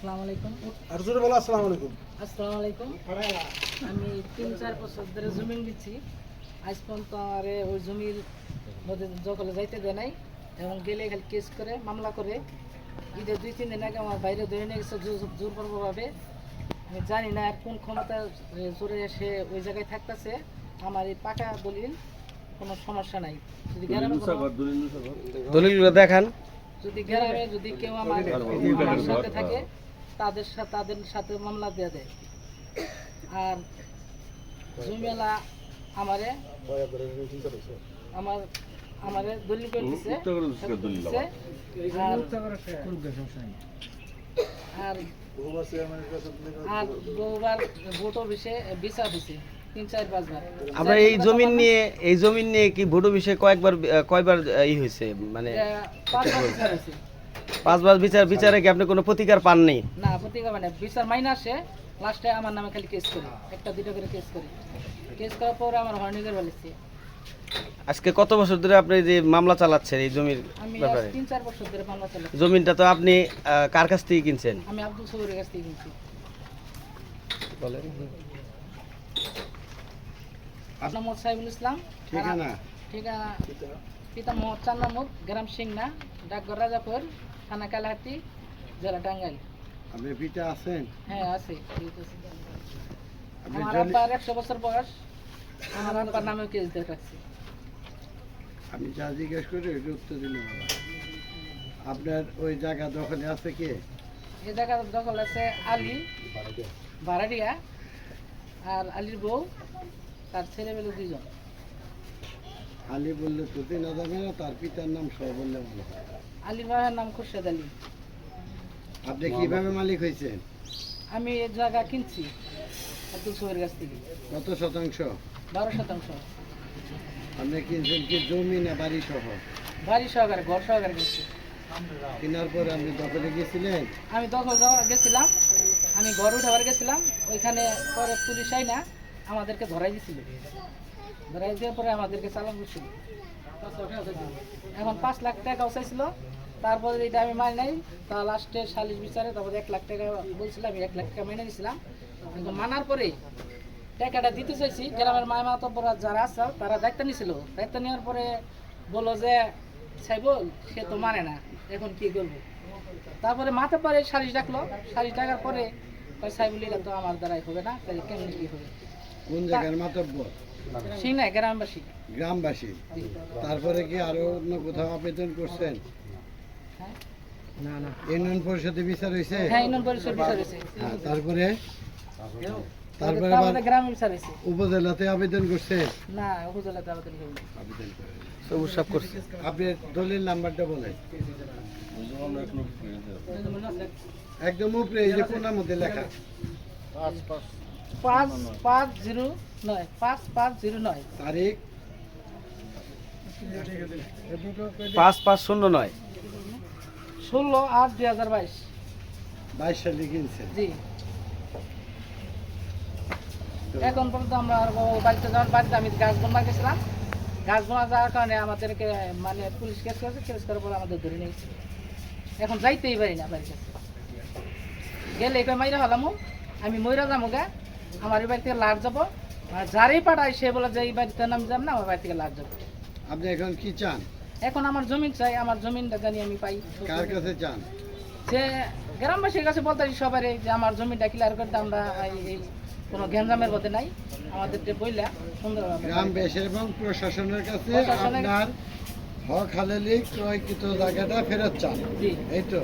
আসসালামু আলাইকুম আর জোরে বলো আসসালামু আলাইকুম আসসালামু আলাইকুম আমি তিন চার বছর ধরে জমি দিচ্ছি। আজ পর্যন্ত আমার ওই জমির মধ্যে জগলে যাইতে দেয় নাই এবং গেলে খালি কেস করে মামলা করে। ঈদের দুই তিন দিন আগে আমার বাইরে ধরে নিয়ে গেছে জোর- জোরপূর্বকভাবে। আমি জানি না আর কোন ক্ষমতা জোরে সে ওই জায়গায় থাকতেছে। আমার এই পাকা দলিল কোনো সমস্যা নাই। যদি দলিলগুলো দেখান। যদি গ্রামে যদি কেউ আমার সাথে থাকে তাদের সাথে তাদের সাথে মামলা দিয়ে দেয়। আর জমিলা আমারে আমার আমারে দলিল করে দিছে। দিছে। আর- বহুবার বিষয়ে বিচার দিছে তিন চার পাঁচবার আমরা এই জমিন নিয়ে এই জমিন নিয়ে কি ভোট বিষয়ে কয়েকবার কয়বার ই হয়েছে? মানে এটা পাঁচবার বিচার বিচার কি আপনি কোনো প্রতিকার পাননি? না প্রতিকার মানে বিচার মাইনাসে লাস্টে আমার নামে খালি কেস করে। একটা দুটো করে কেস করে। কেস করার পরে আমার হর্নিকের বলেছে আজকে কত বছর ধরে আপনি যে মামলা চালাচ্ছেন এই জমির আমি ব্যাপারে? তিন চার বছর ধরে মামলা চালাচ্ছি। জমিনটা তো আপনি কার কাছ থেকে কিনছেন? আমি আব্দুল সবুরের কাছ থেকে কিনছি। বলেন। আপনার মোহাম্মদ সাইবুল ইসলাম ঠিকানা ঠিকানা? পিতা মোহাম্মদ চান মাহমুদ গ্রাম সিংনা ডাকঘর রাজাপুর থানা কালাহাটি জেলা টাঙ্গাইল। আপনি পিতা আছেন? হ্যাঁ আছে। আমার আব্বার একশো বছর বয়স। আমার আব্বার নামে কেস দিয়ে রাখছি আমি যা জিজ্ঞেস করি ওইটা উত্তর বাবা। আপনার ওই জায়গা দখলে আছে কে? এই জায়গা দখল আছে আলী ভাড়াটিয়া আর আলীর বউ তার ছেলে মেলে দুইজন। আলী বললে তো না যাবে না তার পিতার নাম সহ বললে ভালো। আলী ভাইয়ের নাম খুরশেদ আলী। আপনি কীভাবে মালিক হয়েছেন? আমি এই জায়গা কিনছি আব্দুল সোহের কাছ থেকে। কত শতাংশ? বারো শতাংশ। আপনি কিনছেন কি জমি না বাড়ি সহ? বাড়ি সহকারে ঘর সহকারে কিনছি। কেনার পরে আপনি দখলে গেছিলেন? আমি দখল গেছিলাম আমি ঘর উঠাবার গেছিলাম ওইখানে পরে পুলিশ আই না আমাদেরকে ধরাই দিছিল। ধরাই দেওয়ার পরে আমাদেরকে চালান করছিল। এখন পাঁচ লাখ টাকা চাইছিল তারপরে এটা আমি নাই, তা লাস্টে বিচারে তারপরে এক লাখ টাকা বলছিলাম আমি এক লাখ টাকা কিন্তু মানার পরে টাকাটা দিতে চাইছি। গ্রামের মায় মাতব্বরা যারা আছে, তারা দায়িত্ব নিয়েছিল। দায়িত্ব নেওয়ার পরে বলল যে সাইবল সে তো মানে না, এখন কি করব? তারপরে মাথা পরে সালিশ ডাকলো। সালিশ ডাকার পরে সাইবুল তো আমার দ্বারাই হবে না, তাহলে কেমন কি হবে? কোন জায়গার মাতব্য সেই গ্রামবাসী। গ্রামবাসী। তারপরে কি আরও অন্য কোথাও আবেদন করছেন? না না। ইউনিয়ন পরিষদে বিচার হয়েছে? হ্যাঁ ইউনিয়ন পরিষদ বিচার হয়েছে। হ্যাঁ, তারপরে? তারপরে তারপরে বিচার হয়েছে। উপজেলাতে আবেদন করছে? না উপজেলাতে আবেদন করিনি আবেদন করে। সবুজ সাপ করছে। আপনি দলিল নাম্বারটা বলেন। একদম উপরে এই যে কোনার মধ্যে লেখা। পাঁচ পাঁচ। জিরো নয় পাঁচ পাঁচ জিরো নয়। তারিখ? পাঁচ পাঁচ শূন্য নয়। ষোলো আট দুই হাজার বাইশ। বাইশ সালে কিনছেন? জি। এখন পর্যন্ত আমরা বাড়িতে যাওয়ার বাড়িতে আমি গাছ বোনা গেছিলাম। গাছ বোনা যাওয়ার কারণে আমাদেরকে মানে পুলিশ কেস করেছে কেস করার পরে আমাদের ধরে নিয়েছে। এখন যাইতেই পারি না বাড়িতে। গেলে এবার মাইরা হলাম আমি ময়রা যাব গা। আমার বাড়ি থেকে লাট যাব। আর যারই পাঠাই সে বলে যে এই বাড়িতে নাম যাব না আমার বাড়ি থেকে লাট যাব। আপনি এখন কি চান? এখন আমার জমিন চাই আমার জমিনটা জানি আমি পাই। কার কাছে চান? যে গ্রামবাসীর কাছে বলতে সবারই যে আমার জমিটা ক্লিয়ার করতে আমরা এই- কোনো গ্যাঞ্জামের মধ্যে নাই। আমাদের যে বইলা সুন্দরভাবে গ্রামবাসী এবং প্রশাসনের কাছে আপনার হক হালালি ক্রয়কৃত জায়গাটা ফেরত চান। জি। এই তো।